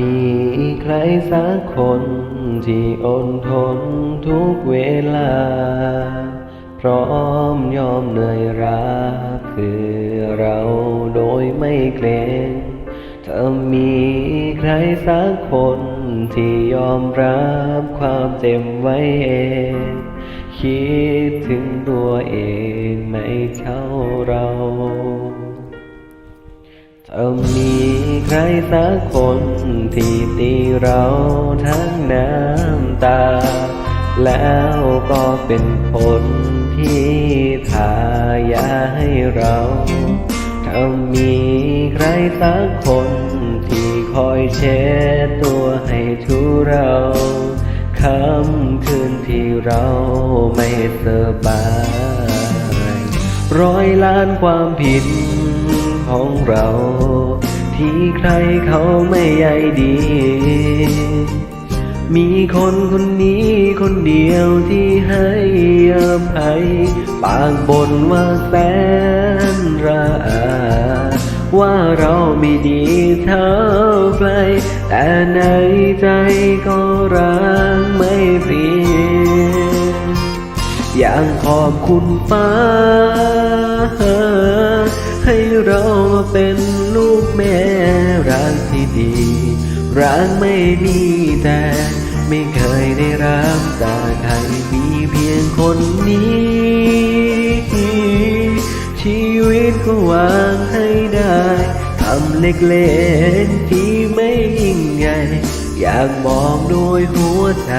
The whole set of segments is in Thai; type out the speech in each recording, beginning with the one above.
มีใครสักคนที่อดทนทุกเวลา พร้อมยอมเหนื่อยราคือเราโดยไม่เกรงถ้ามีใครสักคนที่ยอมรับความเจ็บไว้เอง คิดถึงตัวเองไม่เท่าเรา ถ้ามีใครสักคนที่ตีเราทั้งน้ำตา แล้วก็เป็นคนที่ทายาให้เราถ้ามีใครสักคนที่คอยเช็ดตัวให้ทุเราคำคืนที่เราไม่สบาย ร้อยล้านความผิด ของเรา ที่ใครเขาไม่ใยดี มีคนคนนี้คนเดียวที่ให้อภัยปากบ่นว่าแสนระอาว่าเราไม่ดีเท่าใคร แต่ในใจก็รักไม่เปลี่ยนอยากขอบคุณฟ้า เรามาเป็นลูกแม่รักที่ดีรักไม่มีแต่ไม่เคยได้รับจากใครมีเพียงคนนี้ ชีวิตก็วางให้ได้ทำเล็กๆที่ไม่ยิ่งใหญ่อยากบอกด้วยหัวใจ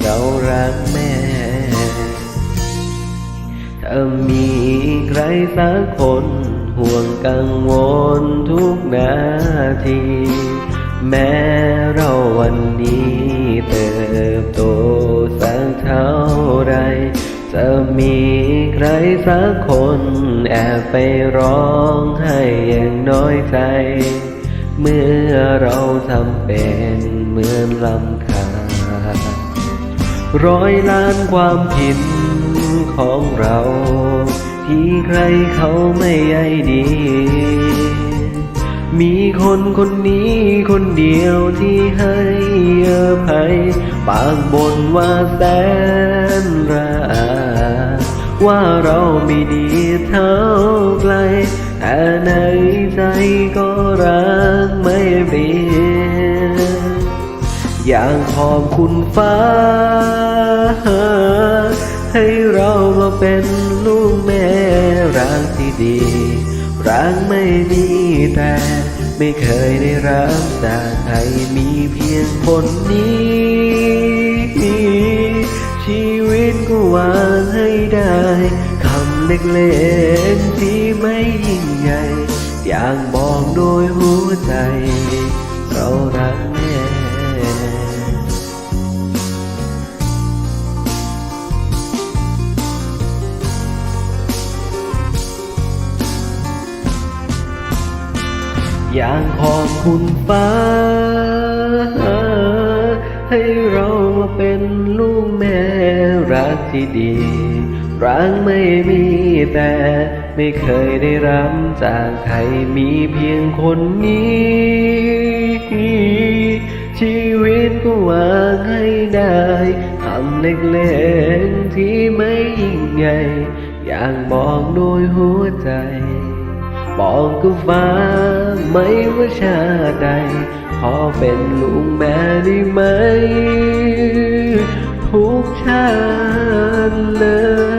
เรารักแม่ ถ้ามีใครสักคนห่วงกังวลทุกนาที แม้เราวันนี้เติบโตสักเท่าไรจะมีใครสักคนแอบไปร้องให้อย่างน้อยใจ เมื่อเราทำเป็นเหมือนลำคาร้อยล้านความผิด ของเราที่ใครเขาไม่ใยดี มีคนคนนี้คนเดียวที่ให้อภัยปากบ่นว่าแสนระอาว่าเราไม่ดีเท่าใครแต่ในใจก็รักไม่เปลี่ยน อย่ากขอบคุณฟ้า ให้เรามาเป็นลูกแม่รักที่ดี รักไม่มีแต่ไม่เคยได้รับจากใครมีเพียงคนนี้ ชีวิตก็วางให้ได้คำเล็กๆที่ไม่ยิ่งใหญ่อยากบอกโดยหัวใจ อย่ากขอบคุณฟ้า ให้เรามาเป็นลูกแม่รักที่ดีรักไม่มีแต่ไม่เคยได้รับจากใครมีเพียงคนนี้ ชีวิตก็วางให้ได้คำเล็กๆที่ไม่ยิ่งใหญ่ อย่ากบอกโดยหัวใจ บอกกับฟ้าไม่ว่าชาใด ขอเป็นลูกแม่ได้ไหม ทุกชาติเลย